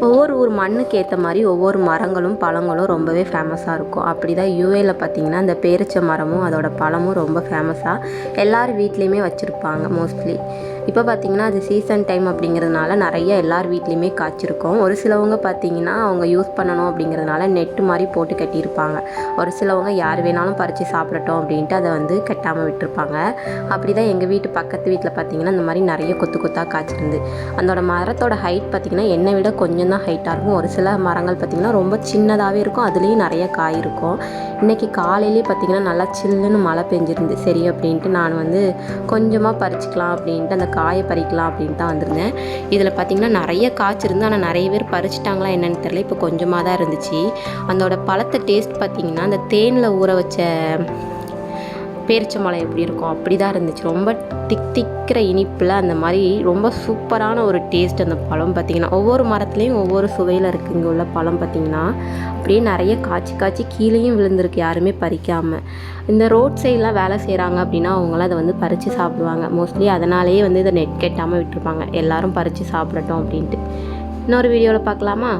ஒவ்வொரு ஊர் மண்ணுக்கு ஏற்ற மாதிரி ஒவ்வொரு மரங்களும் பழங்களும் ரொம்பவே ஃபேமஸாக இருக்கும். அப்படி தான் யூஏயில் பார்த்தீங்கன்னா இந்த பேரிச்ச மரமும் அதோட பழமும் ரொம்ப ஃபேமஸாக எல்லார் வீட்லேயுமே வச்சுருப்பாங்க மோஸ்ட்லி இப்போ பார்த்தீங்கன்னா அது சீசன் டைம் அப்படிங்கிறதுனால நிறைய எல்லார் வீட்லேயுமே காய்ச்சிருக்கும். ஒரு சிலவங்க பார்த்தீங்கன்னா அவங்க யூஸ் பண்ணணும் அப்படிங்கிறதுனால நெட்டு மாதிரி போட்டு கட்டியிருப்பாங்க. ஒரு சிலவங்க யார் வேணாலும் பறித்து சாப்பிடட்டும் அப்படின்ட்டு அதை வந்து கட்டாமல் விட்டுருப்பாங்க. அப்படி தான் எங்கள் வீட்டு பக்கத்து வீட்டில் பார்த்தீங்கன்னா இந்த மாதிரி நிறைய கொத்து கொத்தாக காய்ச்சிருந்து. அதோட மரத்தோட ஹைட் பார்த்திங்கன்னா என்னை விட கொஞ்சம் தான் ஹைட்டாக இருக்கும். ஒரு சில மரங்கள் பார்த்திங்கன்னா ரொம்ப சின்னதாகவே இருக்கும். அதுலேயும் நிறைய காய் இருக்கும். இன்றைக்கி காலையிலே பார்த்திங்கன்னா நல்லா சில்லுன்னு மழை பெஞ்சிருந்து சரி அப்படின்ட்டு நான் வந்து கொஞ்சமாக பறிச்சுக்கலாம் அப்படின்ட்டு அந்த காயை பறிக்கலாம் அப்படின்ட்டு தான் வந்திருந்தேன். இதில் பார்த்திங்கன்னா நிறைய காய்ச்சிருந்து ஆனால் நிறைய பேர் பறிச்சிட்டாங்களா என்னென்னு தெரியல. இப்போ கொஞ்சமாக தான் இருந்துச்சு. அதோட பழத்தை டேஸ்ட் பார்த்திங்கன்னா அந்த தேனில் ஊற வச்ச பேரிச்சம்பழம் எப்படி இருக்கும்? அப்படி தான் இருந்துச்சு. ரொம்ப திக் திக்கிற இனிப்பில் அந்த மாதிரி ரொம்ப சூப்பரான ஒரு டேஸ்ட் அந்த பழம் பார்த்திங்கன்னா ஒவ்வொரு மரத்துலேயும் ஒவ்வொரு சுவையில் இருக்குது இங்கே உள்ள பழம் பார்த்திங்கன்னா அப்படியே நிறைய காய்ச்சி காய்ச்சி கீழேயும் விழுந்திருக்கு. யாருமே பறிக்காமல் இந்த ரோட் சைட்லாம் வேலை செய்கிறாங்க அப்படின்னா அவங்களாம் அதை வந்து பறித்து சாப்பிடுவாங்க. மோஸ்ட்லி அதனாலேயே வந்து இதை நெட் கெட்டாமல் விட்டுருப்பாங்க. எல்லோரும் பறித்து சாப்பிடட்டும் அப்படின்ட்டு. இன்னொரு வீடியோவில் பார்க்கலாமா?